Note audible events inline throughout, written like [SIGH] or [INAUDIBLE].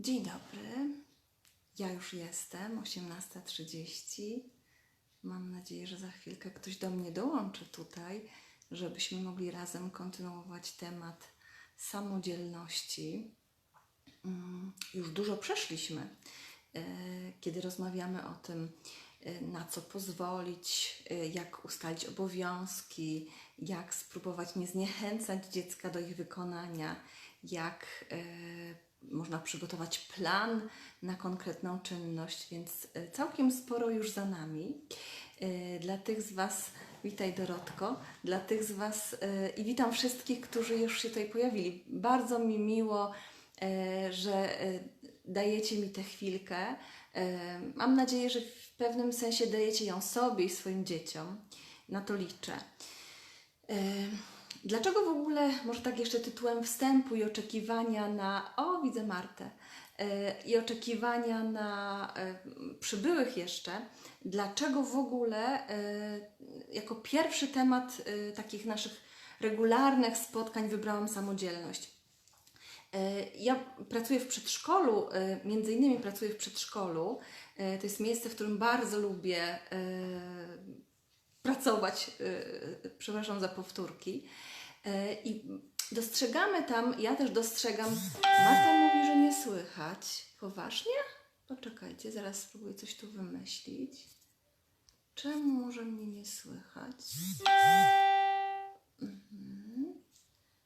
Dzień dobry. Ja już jestem, 18.30. Mam nadzieję, że za chwilkę ktoś do mnie dołączy tutaj, żebyśmy mogli razem kontynuować temat samodzielności. Mm, Już dużo przeszliśmy, e, kiedy rozmawiamy o tym, e, na co pozwolić, e, jak ustalić obowiązki, jak spróbować nie zniechęcać dziecka do ich wykonania, jak można przygotować plan na konkretną czynność, więc e, całkiem sporo już za nami. E, Dla tych z Was, witaj Dorotko, dla tych z Was e, i witam wszystkich, którzy już się tutaj pojawili. Bardzo mi miło, że dajecie mi tę chwilkę. Mam nadzieję, że w pewnym sensie dajecie ją sobie i swoim dzieciom. Na to liczę. Dlaczego w ogóle, może tak jeszcze tytułem wstępu i oczekiwania na, o widzę Martę, e, i oczekiwania na e, przybyłych jeszcze, dlaczego w ogóle e, jako pierwszy temat takich naszych regularnych spotkań wybrałam samodzielność? Ja pracuję w przedszkolu, między innymi pracuję w przedszkolu. To jest miejsce, w którym bardzo lubię pracować, przepraszam za powtórki. E, I dostrzegamy tam, ja też dostrzegam, Marta mówi, że nie słychać. Poważnie? Poczekajcie, zaraz spróbuję coś tu wymyślić. Czemu może mnie nie słychać? Mhm.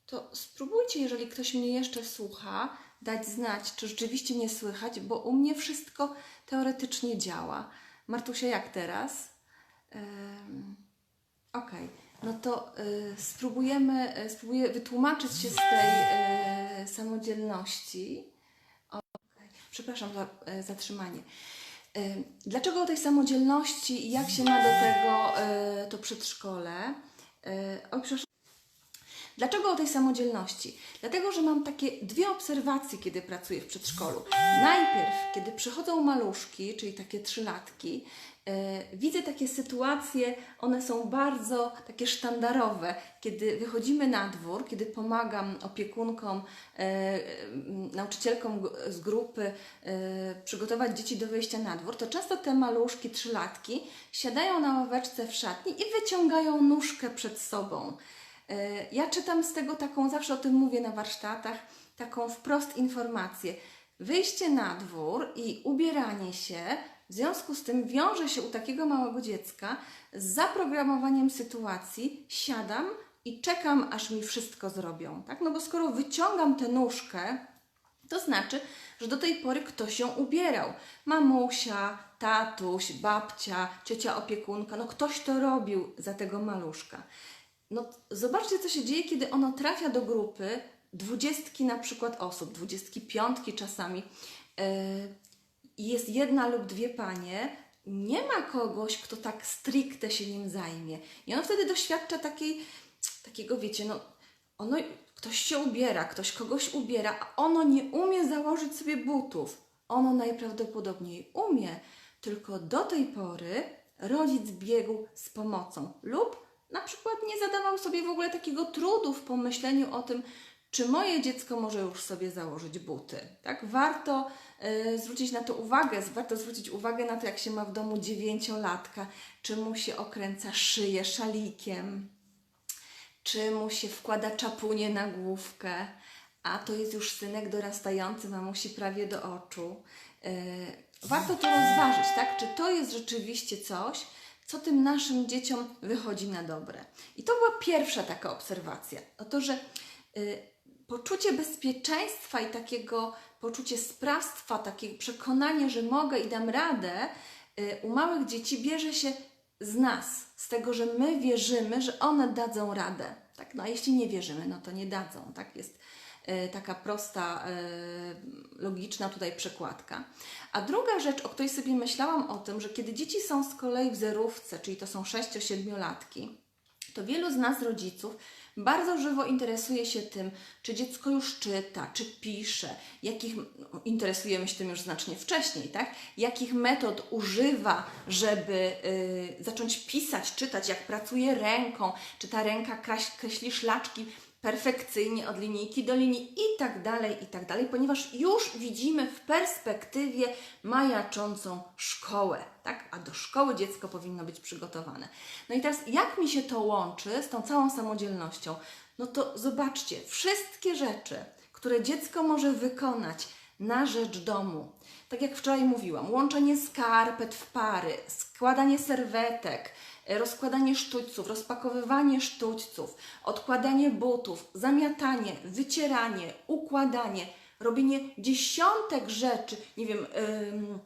To spróbujcie, jeżeli ktoś mnie jeszcze słucha, dać znać, czy rzeczywiście nie słychać, bo u mnie wszystko teoretycznie działa. Martusia, jak teraz? Em, Okej, no to y, spróbujemy, y, spróbuję wytłumaczyć się z tej y, samodzielności. Okej, Przepraszam za y, zatrzymanie. Y, Dlaczego o tej samodzielności i jak się ma do tego y, to przedszkole? Y, Oj, przepraszam. Dlaczego o tej samodzielności? Dlatego, że mam takie dwie obserwacje, kiedy pracuję w przedszkolu. Najpierw, kiedy przychodzą maluszki, czyli takie trzylatki, e, widzę takie sytuacje, one są bardzo takie sztandarowe. Kiedy wychodzimy na dwór, kiedy pomagam opiekunkom, e, nauczycielkom z grupy e, przygotować dzieci do wyjścia na dwór, to często te maluszki, trzylatki siadają na ławeczce w szatni i wyciągają nóżkę przed sobą. E, Ja czytam z tego taką, zawsze o tym mówię na warsztatach, taką wprost informację. Wyjście na dwór i ubieranie się w związku z tym wiąże się u takiego małego dziecka z zaprogramowaniem sytuacji. Siadam i czekam, aż mi wszystko zrobią. Tak? No bo skoro wyciągam tę nóżkę, to znaczy, że do tej pory ktoś ją ubierał. Mamusia, tatuś, babcia, ciocia opiekunka, no ktoś to robił za tego maluszka. No zobaczcie, co się dzieje, kiedy ono trafia do grupy dwudziestki na przykład osób, dwudziestki piątki czasami i jest jedna lub dwie panie, nie ma kogoś, kto tak stricte się nim zajmie. I ono wtedy doświadcza takiej, takiego, wiecie, no, ono, ktoś się ubiera, ktoś kogoś ubiera, a ono nie umie założyć sobie butów. Ono najprawdopodobniej umie, tylko do tej pory rodzic biegł z pomocą lub na przykład nie zadawał sobie w ogóle takiego trudu w pomyśleniu o tym, czy moje dziecko może już sobie założyć buty. Tak? Warto y, zwrócić na to uwagę, warto zwrócić uwagę na to, jak się ma w domu dziewięciolatka, czy mu się okręca szyję szalikiem, czy mu się wkłada czapunię na główkę, a to jest już synek dorastający, mamusi prawie do oczu. Yy, warto to rozważyć, tak? Czy to jest rzeczywiście coś, co tym naszym dzieciom wychodzi na dobre. I to była pierwsza taka obserwacja. O to, że yy, poczucie bezpieczeństwa i takiego poczucie sprawstwa, takie przekonanie, że mogę i dam radę, yy, u małych dzieci bierze się z nas, z tego, że my wierzymy, że one dadzą radę. Tak? No a jeśli nie wierzymy, no to nie dadzą. Tak jest taka prosta, e, logiczna tutaj przekładka. A druga rzecz, o której sobie myślałam o tym, że kiedy dzieci są z kolei w zerówce, czyli to są 6-7-latki, to wielu z nas, rodziców, bardzo żywo interesuje się tym, czy dziecko już czyta, czy pisze, jakich, no, interesujemy się tym już znacznie wcześniej, tak? Jakich metod używa, żeby y, zacząć pisać, czytać, jak pracuje ręką, czy ta ręka kreśli szlaczki perfekcyjnie od linijki do linii i tak dalej, i tak dalej, ponieważ już widzimy w perspektywie majaczącą szkołę, tak? A do szkoły dziecko powinno być przygotowane. No i teraz jak mi się to łączy z tą całą samodzielnością? No to zobaczcie, wszystkie rzeczy, które dziecko może wykonać na rzecz domu, tak jak wczoraj mówiłam, łączenie skarpet w pary, składanie serwetek, rozkładanie sztućców, rozpakowywanie sztućców, odkładanie butów, zamiatanie, wycieranie, układanie, robienie dziesiątek rzeczy, nie wiem, ym,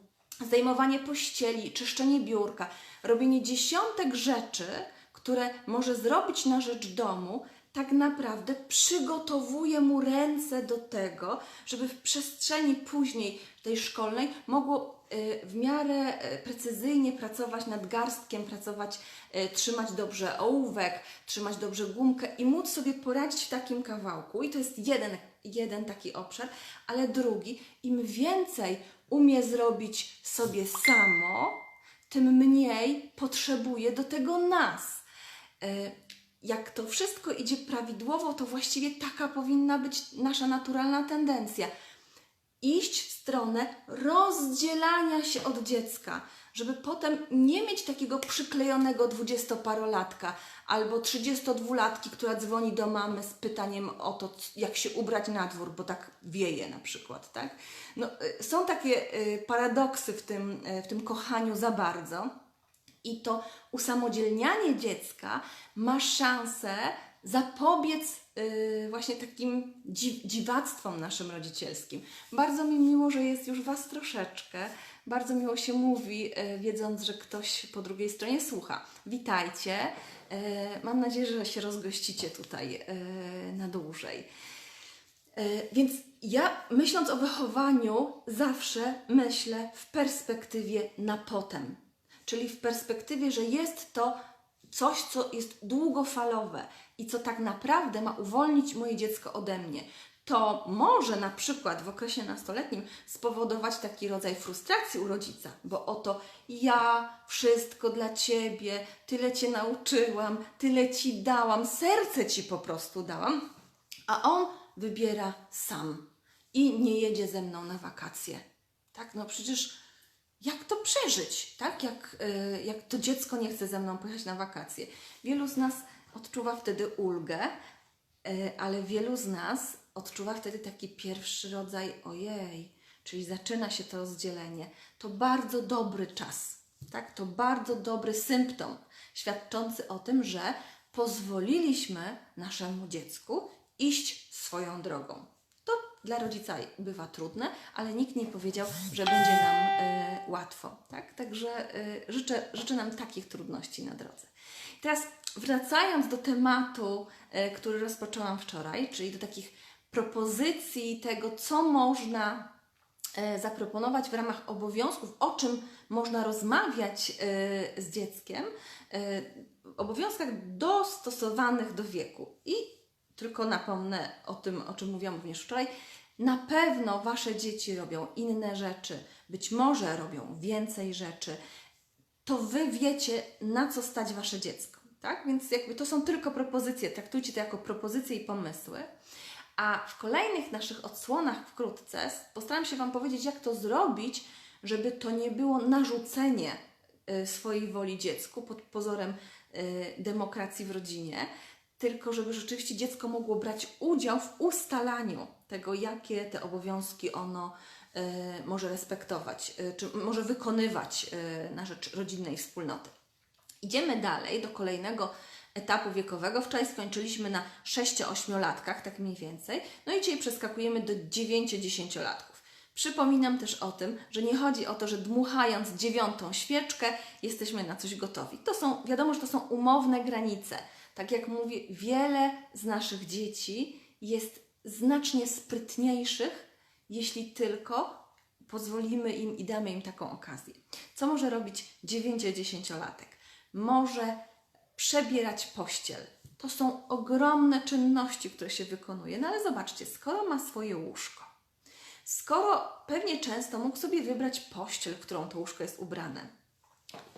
zdejmowanie pościeli, czyszczenie biurka, robienie dziesiątek rzeczy, które może zrobić na rzecz domu, tak naprawdę przygotowuje mu ręce do tego, żeby w przestrzeni później tej szkolnej mogło w miarę y, precyzyjnie pracować nad garstkiem, pracować, y, trzymać dobrze ołówek, trzymać dobrze gumkę i móc sobie poradzić w takim kawałku. I to jest jeden, jeden taki obszar, ale drugi, im więcej umie zrobić sobie samo, tym mniej potrzebuje do tego nas. Y, jak to wszystko idzie prawidłowo, to właściwie taka powinna być nasza naturalna tendencja. Iść w stronę rozdzielania się od dziecka, żeby potem nie mieć takiego przyklejonego dwudziestoparolatka albo trzydziestodwulatki, która dzwoni do mamy z pytaniem o to, jak się ubrać na dwór, bo tak wieje na przykład, tak? No, y, są takie y, paradoksy w tym, y, w tym kochaniu za bardzo. I to usamodzielnianie dziecka ma szansę zapobiec y, właśnie takim dzi- dziwactwom naszym rodzicielskim. Bardzo mi miło, że jest już Was troszeczkę. Bardzo miło się mówi, y, wiedząc, że ktoś po drugiej stronie słucha. Witajcie. Y, mam nadzieję, że się rozgościcie tutaj y, na dłużej. E, Więc ja myśląc o wychowaniu, zawsze myślę w perspektywie na potem. Czyli w perspektywie, że jest to coś, co jest długofalowe i co tak naprawdę ma uwolnić moje dziecko ode mnie. To może na przykład w okresie nastoletnim spowodować taki rodzaj frustracji u rodzica, bo oto ja wszystko dla ciebie, tyle cię nauczyłam, tyle ci dałam, serce ci po prostu dałam, a on wybiera sam i nie jedzie ze mną na wakacje. Tak, no przecież jak to przeżyć, tak? Jak, y, jak to dziecko nie chce ze mną pojechać na wakacje. Wielu z nas odczuwa wtedy ulgę, y, ale wielu z nas odczuwa wtedy taki pierwszy rodzaj ojej, czyli zaczyna się to rozdzielenie. To bardzo dobry czas, tak? To bardzo dobry symptom świadczący o tym, że pozwoliliśmy naszemu dziecku iść swoją drogą. Dla rodzica bywa trudne, ale nikt nie powiedział, że będzie nam e, łatwo. Tak? Także e, życzę, życzę nam takich trudności na drodze. Teraz wracając do tematu, e, który rozpoczęłam wczoraj, czyli do takich propozycji tego, co można zaproponować w ramach obowiązków, o czym można rozmawiać z dzieckiem, e, obowiązkach dostosowanych do wieku. I tylko napomnę o tym, o czym mówiłam również wczoraj. Na pewno Wasze dzieci robią inne rzeczy, być może robią więcej rzeczy. To Wy wiecie, na co stać Wasze dziecko, tak? Więc jakby to są tylko propozycje, traktujcie to jako propozycje i pomysły. A w kolejnych naszych odsłonach wkrótce postaram się Wam powiedzieć, jak to zrobić, żeby to nie było narzucenie y, swojej woli dziecku pod pozorem y, demokracji w rodzinie, tylko żeby rzeczywiście dziecko mogło brać udział w ustalaniu tego, jakie te obowiązki ono y, może respektować, y, czy może wykonywać y, na rzecz rodzinnej wspólnoty. Idziemy dalej do kolejnego etapu wiekowego. Wczoraj skończyliśmy na 6-8-latkach, tak mniej więcej. No i dzisiaj przeskakujemy do 9-10-latków. Przypominam też o tym, że nie chodzi o to, że dmuchając dziewiątą świeczkę jesteśmy na coś gotowi. To są, wiadomo, że to są umowne granice. Tak jak mówię, wiele z naszych dzieci jest znacznie sprytniejszych, jeśli tylko pozwolimy im i damy im taką okazję. Co może robić 9-10-latek? Może przebierać pościel. To są ogromne czynności, które się wykonuje. No ale zobaczcie, skoro ma swoje łóżko, skoro pewnie często mógł sobie wybrać pościel, w którą to łóżko jest ubrane,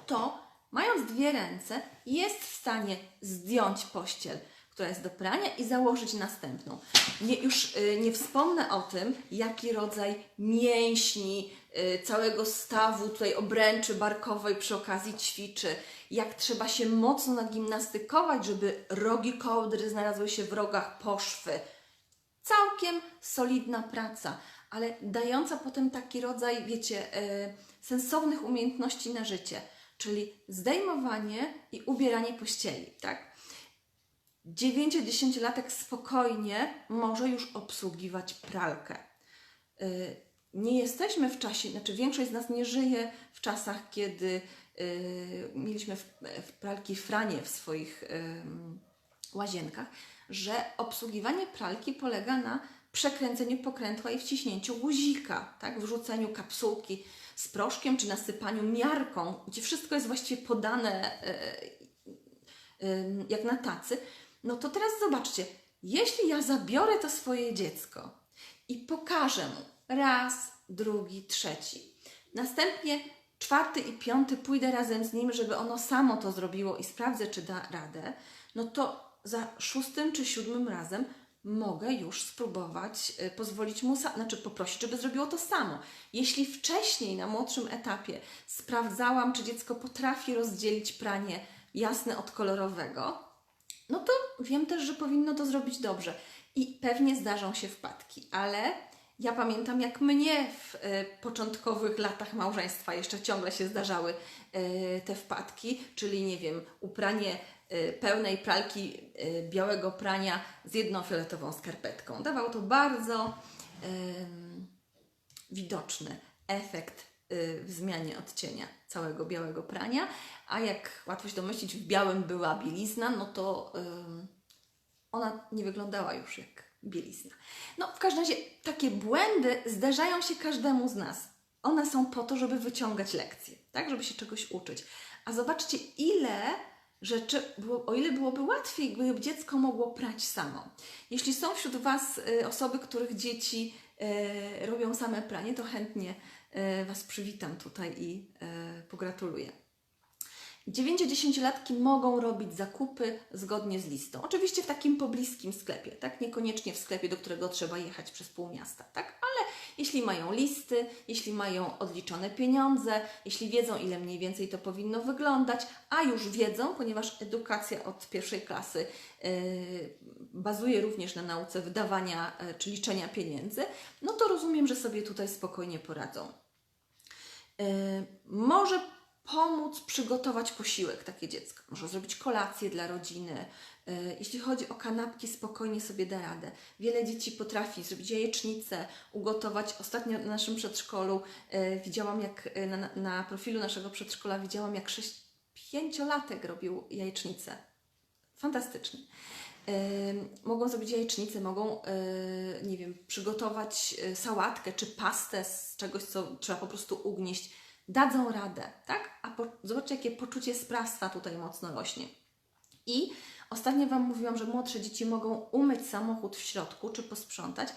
to mając dwie ręce, jest w stanie zdjąć pościel, która jest do prania i założyć następną. Nie, już y, nie wspomnę o tym, jaki rodzaj mięśni, y, całego stawu tutaj obręczy barkowej przy okazji ćwiczy, jak trzeba się mocno nagimnastykować, żeby rogi kołdry znalazły się w rogach poszwy. Całkiem solidna praca, ale dająca potem taki rodzaj, wiecie, e, sensownych umiejętności na życie, czyli zdejmowanie i ubieranie pościeli, tak? 9-10-latek spokojnie może już obsługiwać pralkę. Y, Nie jesteśmy w czasie, znaczy większość z nas nie żyje w czasach, kiedy y, mieliśmy w, pralki franie w swoich łazienkach, że obsługiwanie pralki polega na przekręceniu pokrętła i wciśnięciu guzika, tak? wrzuceniu kapsułki z proszkiem czy nasypaniu miarką, gdzie wszystko jest właściwie podane ym, jak na tacy, no to teraz zobaczcie, jeśli ja zabiorę to swoje dziecko i pokażę mu raz, drugi, trzeci, następnie czwarty i piąty pójdę razem z nim, żeby ono samo to zrobiło i sprawdzę, czy da radę, no to za szóstym czy siódmym razem mogę już spróbować y, pozwolić mu, znaczy poprosić, żeby zrobiło to samo. Jeśli wcześniej na młodszym etapie sprawdzałam, czy dziecko potrafi rozdzielić pranie jasne od kolorowego, no to wiem też, że powinno to zrobić dobrze. I pewnie zdarzą się wpadki, ale ja pamiętam, jak mnie w e, początkowych latach małżeństwa jeszcze ciągle się zdarzały e, te wpadki, czyli nie wiem, upranie e, pełnej pralki białego prania z jedną fioletową skarpetką. Dawał to bardzo widoczny efekt w zmianie odcienia całego białego prania, a jak łatwo się domyślić, w białym była bielizna, no to ym, ona nie wyglądała już jak bielizna. No, w każdym razie takie błędy zdarzają się każdemu z nas. One są po to, żeby wyciągać lekcje, tak, żeby się czegoś uczyć. A zobaczcie, ile rzeczy, było, o ile byłoby łatwiej, gdyby dziecko mogło prać samo. Jeśli są wśród Was y, osoby, których dzieci y, robią same pranie, to chętnie y, Was przywitam tutaj i y, pogratuluję. 9-10-latki mogą robić zakupy zgodnie z listą. Oczywiście w takim pobliskim sklepie, tak? Niekoniecznie w sklepie, do którego trzeba jechać przez pół miasta, tak? Ale jeśli mają listy, jeśli mają odliczone pieniądze, jeśli wiedzą, ile mniej więcej to powinno wyglądać, a już wiedzą, ponieważ edukacja od pierwszej klasy yy, bazuje również na nauce wydawania czy liczenia pieniędzy, no to rozumiem, że sobie tutaj spokojnie poradzą. Yy, może pomóc przygotować posiłek takie dziecko. Może zrobić kolację dla rodziny. Yy, Jeśli chodzi o kanapki, spokojnie sobie da radę. Wiele dzieci potrafi zrobić jajecznicę, ugotować. Ostatnio na naszym przedszkolu yy, widziałam, jak na, na profilu naszego przedszkola widziałam, jak sześć, pięciolatek robił jajecznicę. Fantastycznie. Mogą zrobić jajecznicę, mogą, yy, nie wiem, przygotować yy, sałatkę czy pastę z czegoś, co trzeba po prostu ugnieść. Dadzą radę, tak? A po, zobaczcie, jakie poczucie sprawstwa tutaj mocno rośnie. I ostatnio Wam mówiłam, że młodsze dzieci mogą umyć samochód w środku czy posprzątać.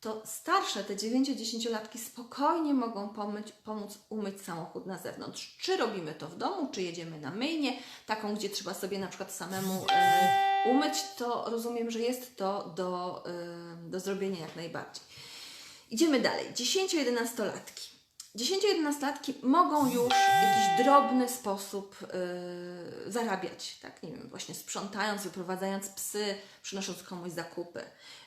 To starsze, te 9-10-latki spokojnie mogą pomyć, pomóc umyć samochód na zewnątrz. Czy robimy to w domu, czy jedziemy na myjnię, taką, gdzie trzeba sobie na przykład samemu e, umyć, to rozumiem, że jest to do, e, do zrobienia jak najbardziej. Idziemy dalej. 10-11-latki. 10-11-latki mogą już w jakiś drobny sposób yy, zarabiać, tak, nie wiem, właśnie sprzątając, wyprowadzając psy, przynosząc komuś zakupy.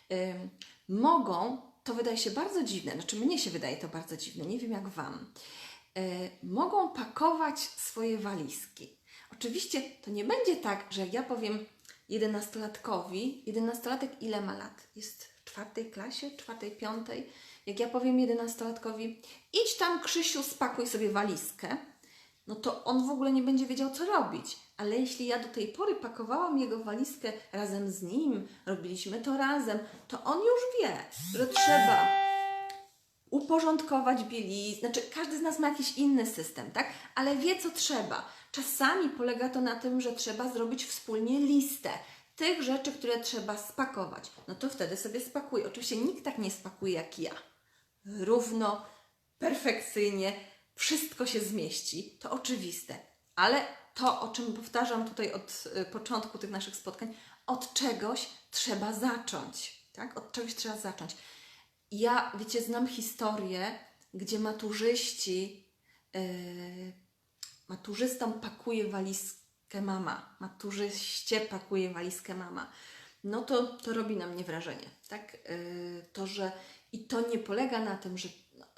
Yy, mogą, to wydaje się bardzo dziwne, znaczy mnie się wydaje to bardzo dziwne, nie wiem jak Wam, yy, mogą pakować swoje walizki. Oczywiście to nie będzie tak, że ja powiem 11-latkowi, 11-latek ile ma lat? Jest w czwartej klasie, czwartej, piątej. Jak ja powiem 11-latkowi, idź tam Krzysiu, spakuj sobie walizkę, no to on w ogóle nie będzie wiedział, co robić. Ale jeśli ja do tej pory pakowałam jego walizkę razem z nim, robiliśmy to razem, to on już wie, że trzeba uporządkować bieliznę. Znaczy, każdy z nas ma jakiś inny system, tak? Ale wie, co trzeba. Czasami polega to na tym, że trzeba zrobić wspólnie listę tych rzeczy, które trzeba spakować. No to wtedy sobie spakuję. Oczywiście nikt tak nie spakuje jak ja. Równo, perfekcyjnie, wszystko się zmieści. To oczywiste. Ale to, o czym powtarzam tutaj od y, początku tych naszych spotkań, od czegoś trzeba zacząć, tak? Od czegoś trzeba zacząć. Ja, wiecie, znam historię, gdzie maturzyści, yy, maturzystom pakuje walizkę mama, maturzyście pakuje walizkę mama. No to, to robi na mnie wrażenie, tak? Yy, to, że i to nie polega na tym, że,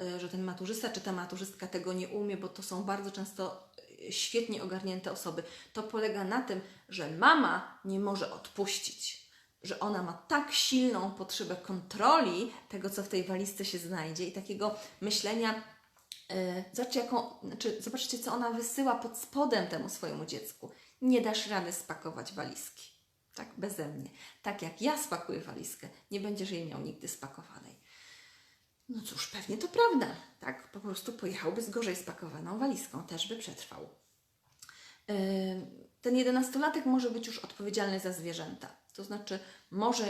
yy, że ten maturzysta czy ta maturzystka tego nie umie, bo to są bardzo często świetnie ogarnięte osoby. To polega na tym, że mama nie może odpuścić że ona ma tak silną potrzebę kontroli tego, co w tej walizce się znajdzie i takiego myślenia, yy, zobaczcie, jaką, znaczy, zobaczcie, co ona wysyła pod spodem temu swojemu dziecku. Nie dasz rady spakować walizki, tak, beze mnie. Tak jak ja spakuję walizkę, nie będziesz jej miał nigdy spakowanej. No cóż, pewnie to prawda, tak, po prostu pojechałby z gorzej spakowaną walizką, też by przetrwał. Ten jedenastolatek może być już odpowiedzialny za zwierzęta. To znaczy, może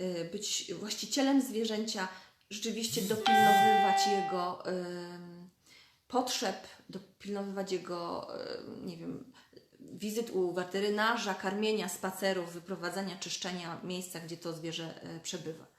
y, być właścicielem zwierzęcia, rzeczywiście dopilnowywać jego potrzeb, dopilnowywać jego, nie wiem, wizyt u weterynarza, karmienia, spacerów, wyprowadzania, czyszczenia miejsca, gdzie to zwierzę y, przebywa.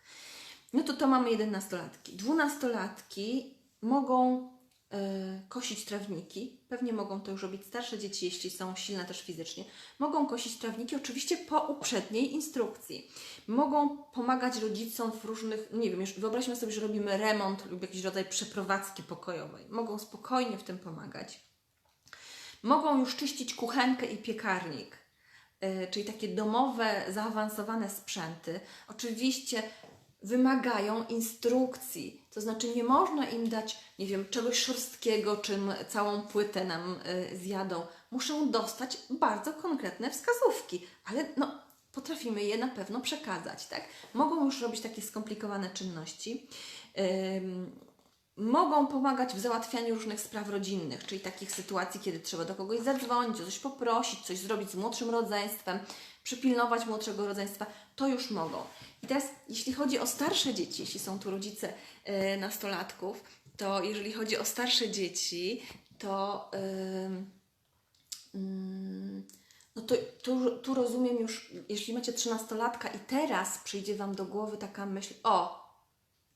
No to to mamy jedenastolatki. Dwunastolatki mogą y, kosić trawniki. Pewnie mogą to już robić starsze dzieci, jeśli są silne też fizycznie. Mogą kosić trawniki, oczywiście po uprzedniej instrukcji. Mogą pomagać rodzicom w różnych, nie wiem, już wyobraźmy sobie, że robimy remont lub jakiś rodzaj przeprowadzki pokojowej. Mogą spokojnie w tym pomagać. Mogą już czyścić kuchenkę i piekarnik, y, czyli takie domowe, zaawansowane sprzęty. Oczywiście wymagają instrukcji. To znaczy, nie można im dać, nie wiem, czegoś szorstkiego, czym całą płytę nam y, zjadą. Muszą dostać bardzo konkretne wskazówki, ale no, potrafimy je na pewno przekazać, tak? Mogą już robić takie skomplikowane czynności. Ym, mogą pomagać w załatwianiu różnych spraw rodzinnych, czyli takich sytuacji, kiedy trzeba do kogoś zadzwonić, o coś poprosić, coś zrobić z młodszym rodzeństwem, przypilnować młodszego rodzeństwa, to już mogą. I teraz, jeśli chodzi o starsze dzieci, jeśli są tu rodzice y, nastolatków, to jeżeli chodzi o starsze dzieci, to, y, no to tu, tu rozumiem już, jeśli macie trzynastolatka i teraz przyjdzie Wam do głowy taka myśl, o,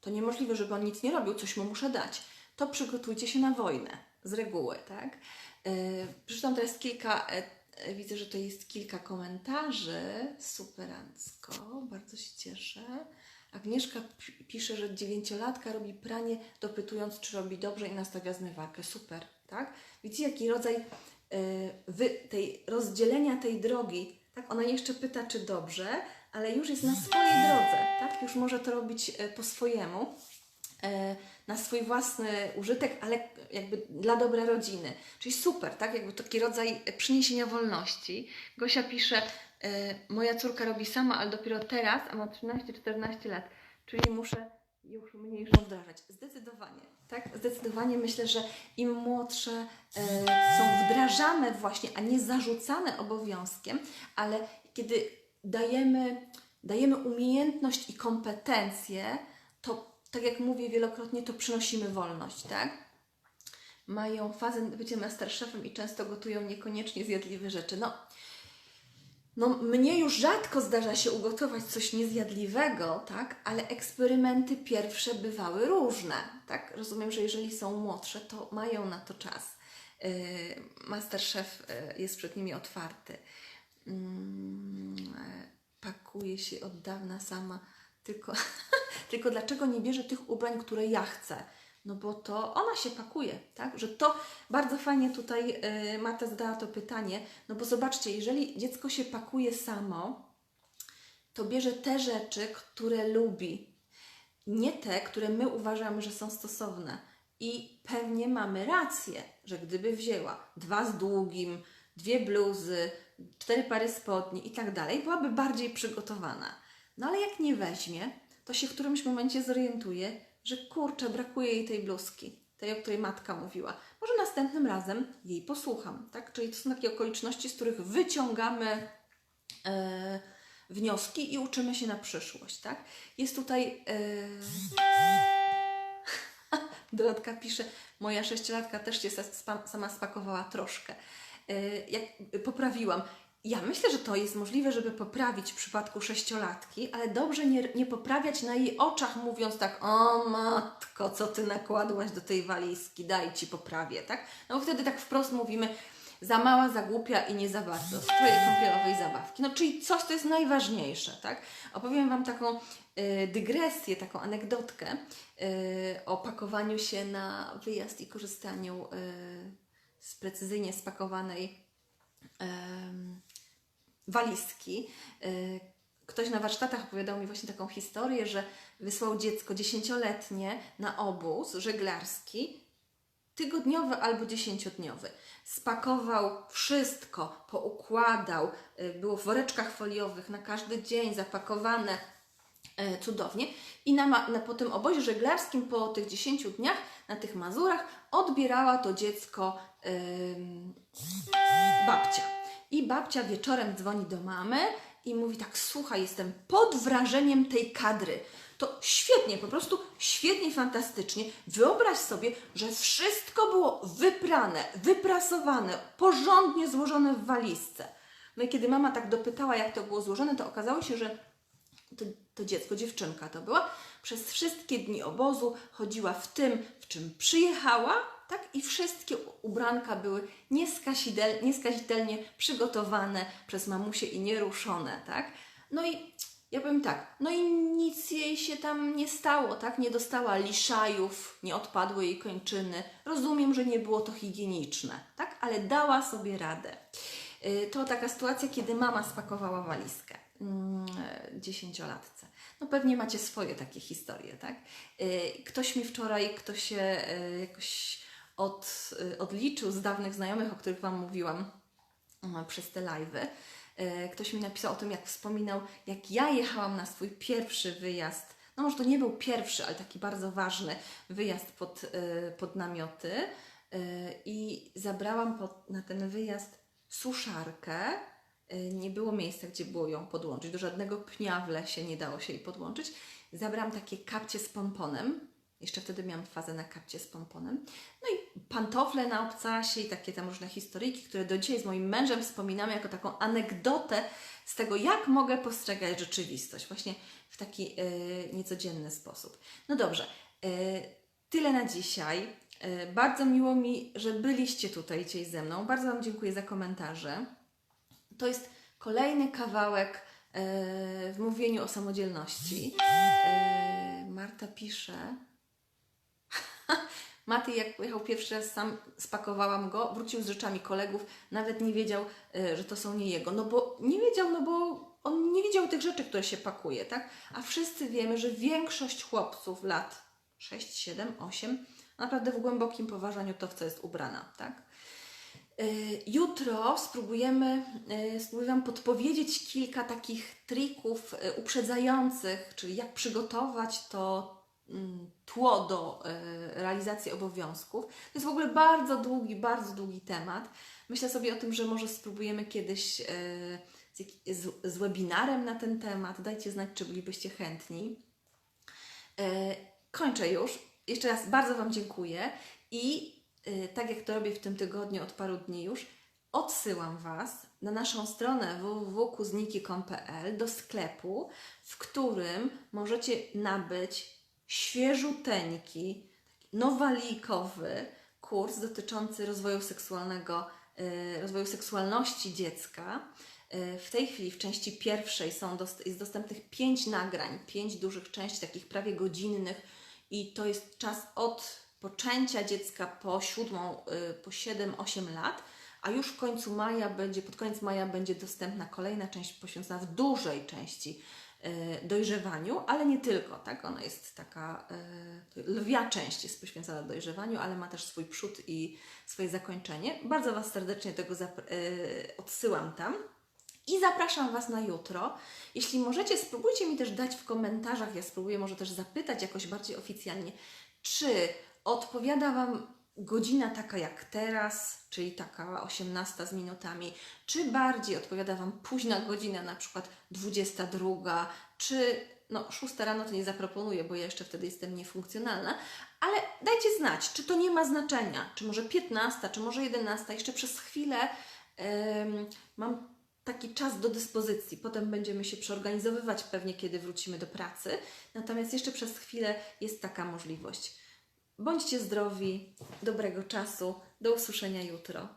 to niemożliwe, żeby on nic nie robił, coś mu muszę dać, to przygotujcie się na wojnę, z reguły, tak? Yy, przeczytam teraz kilka, yy, widzę, że to jest kilka komentarzy, superancko, bardzo się cieszę. Agnieszka pi- pisze, że dziewięciolatka robi pranie, dopytując, czy robi dobrze i nastawia zmywarkę. Super, tak? Widzicie, jaki rodzaj yy, wy, tej rozdzielenia tej drogi, tak? Ona jeszcze pyta, czy dobrze, ale już jest na swojej drodze, tak? Już może to robić e, po swojemu, e, na swój własny użytek, ale jakby dla dobra rodziny. Czyli super, tak? Jakby taki rodzaj przyniesienia wolności. Gosia pisze, e, moja córka robi sama, ale dopiero teraz, a ma 13-14 lat, czyli muszę już mniejszą wdrażać. Zdecydowanie, tak? Zdecydowanie myślę, że im młodsze e, są wdrażane właśnie, a nie zarzucane obowiązkiem, ale kiedy dajemy, dajemy umiejętność i kompetencje, to tak jak mówię wielokrotnie, to przynosimy wolność, tak? Mają fazę bycia masterchefem i często gotują niekoniecznie zjadliwe rzeczy. No, no, mnie już rzadko zdarza się ugotować coś niezjadliwego, tak? Ale eksperymenty pierwsze bywały różne, tak? Rozumiem, że jeżeli są młodsze, to mają na to czas. Yy, Masterchef yy, jest przed nimi otwarty. Mm, e, Pakuje się od dawna sama, tylko, [LAUGHS] tylko dlaczego nie bierze tych ubrań, które ja chcę? No bo to ona się pakuje, tak? Że to bardzo fajnie tutaj y, Marta zadała to pytanie, no bo zobaczcie, jeżeli dziecko się pakuje samo, to bierze te rzeczy, które lubi, nie te, które my uważamy, że są stosowne. I pewnie mamy rację, że gdyby wzięła dwa z długim, dwie bluzy, cztery pary spodni i tak dalej, byłaby bardziej przygotowana. No ale jak nie weźmie, to się w którymś momencie zorientuje, że kurczę, brakuje jej tej bluzki, tej, o której matka mówiła. Może następnym razem jej posłucham, tak? Czyli to są takie okoliczności, z których wyciągamy e, wnioski i uczymy się na przyszłość, tak? Jest tutaj... [LAUGHS] Dorotka pisze, moja sześciolatka też się sama spakowała troszkę. E, Jak poprawiłam. Ja myślę, że to jest możliwe, żeby poprawić w przypadku sześciolatki, ale dobrze nie, nie poprawiać na jej oczach, mówiąc tak, o matko, co ty nakładłaś do tej walizki, daj ci poprawię, tak? No bo wtedy tak wprost mówimy, za mała, za głupia i nie za bardzo, z twojej kąpielowej zabawki. No czyli coś, co jest najważniejsze, tak? Opowiem Wam taką y, dygresję, taką anegdotkę y, o pakowaniu się na wyjazd i korzystaniu y, z precyzyjnie spakowanej walizki. Y, Ktoś na warsztatach opowiadał mi właśnie taką historię, że wysłał dziecko dziesięcioletnie na obóz żeglarski, tygodniowy albo dziesięciodniowy. Spakował wszystko, poukładał, y, było w woreczkach foliowych na każdy dzień zapakowane e, cudownie. I na, na, po tym obozie żeglarskim, po tych 10 dniach, na tych Mazurach, odbierała to dziecko ym, babcia. I babcia wieczorem dzwoni do mamy i mówi tak, słuchaj, jestem pod wrażeniem tej kadry. To świetnie, po prostu świetnie, fantastycznie. Wyobraź sobie, że wszystko było wyprane, wyprasowane, porządnie złożone w walizce. No i kiedy mama tak dopytała, jak to było złożone, to okazało się, że to, to dziecko, dziewczynka to była, przez wszystkie dni obozu chodziła w tym, w czym przyjechała, tak? I wszystkie ubranka były nieskazitelnie przygotowane przez mamusię i nieruszone, tak? No i ja powiem tak, no i nic jej się tam nie stało, tak? Nie dostała liszajów, nie odpadły jej kończyny. Rozumiem, że nie było to higieniczne, tak? Ale dała sobie radę. Y, To taka sytuacja, kiedy mama spakowała walizkę mm, dziesięciolatce. No pewnie macie swoje takie historie, tak? Y, Ktoś mi wczoraj, kto się y, jakoś od, odliczył z dawnych znajomych, o których Wam mówiłam mm, przez te live'y, y, ktoś mi napisał o tym, jak wspominał, jak ja jechałam na swój pierwszy wyjazd. No może to nie był pierwszy, ale taki bardzo ważny wyjazd pod, y, pod namioty i zabrałam pod, na ten wyjazd suszarkę. Nie było miejsca, gdzie było ją podłączyć. Do żadnego pnia w lesie nie dało się jej podłączyć. Zabrałam takie kapcie z pomponem. Jeszcze wtedy miałam fazę na kapcie z pomponem. No i pantofle na obcasie i takie tam różne historyjki, które do dzisiaj z moim mężem wspominamy jako taką anegdotę z tego, jak mogę postrzegać rzeczywistość. Właśnie w taki y, niecodzienny sposób. No dobrze, y, tyle na dzisiaj. Y, bardzo miło mi, że byliście tutaj dzisiaj ze mną. Bardzo Wam dziękuję za komentarze. To jest kolejny kawałek e, w mówieniu o samodzielności. E, Marta pisze. Maty, jak pojechał pierwszy raz sam, spakowałam go, wrócił z rzeczami kolegów, nawet nie wiedział, e, że to są nie jego. No bo nie wiedział, no bo on nie widział tych rzeczy, które się pakuje, tak? A wszyscy wiemy, że większość chłopców lat 6, 7, 8 naprawdę w głębokim poważaniu to, w co jest ubrana, tak? Y, Jutro spróbujemy, y, spróbuję Wam podpowiedzieć kilka takich trików uprzedzających, czyli jak przygotować to tło do y, realizacji obowiązków. To jest w ogóle bardzo długi, bardzo długi temat. Myślę sobie o tym, że może spróbujemy kiedyś y, z, webinarem na ten temat. Dajcie znać, czy bylibyście chętni. E, Kończę już. Jeszcze raz bardzo Wam dziękuję i e, tak jak to robię w tym tygodniu od paru dni już, odsyłam Was na naszą stronę www.kuzniki.pl do sklepu, w którym możecie nabyć świeżuteńki, nowalikowy kurs dotyczący rozwoju seksualnego, e, rozwoju seksualności dziecka. E, W tej chwili w części pierwszej są jest dostępnych pięć nagrań, pięć dużych części, takich prawie godzinnych i to jest czas od poczęcia dziecka po siódmą, y, po 7-8 lat, a już w końcu maja będzie, pod koniec maja będzie dostępna kolejna część poświęcona w dużej części y, dojrzewaniu, ale nie tylko, tak? Ona jest taka, y, lwia część jest poświęcona dojrzewaniu, ale ma też swój przód i swoje zakończenie. Bardzo Was serdecznie tego y, odsyłam tam. I zapraszam Was na jutro. Jeśli możecie, spróbujcie mi też dać w komentarzach, ja spróbuję może też zapytać jakoś bardziej oficjalnie, czy odpowiada Wam godzina taka jak teraz, czyli taka 18 z minutami, czy bardziej odpowiada Wam późna godzina, na przykład 22, czy no 6 rano to nie zaproponuję, bo ja jeszcze wtedy jestem niefunkcjonalna, ale dajcie znać, czy to nie ma znaczenia, czy może 15, czy może 11, jeszcze przez chwilę em, mam taki czas do dyspozycji. Potem będziemy się przeorganizowywać pewnie, kiedy wrócimy do pracy. Natomiast jeszcze przez chwilę jest taka możliwość. Bądźcie zdrowi, dobrego czasu, do usłyszenia jutro.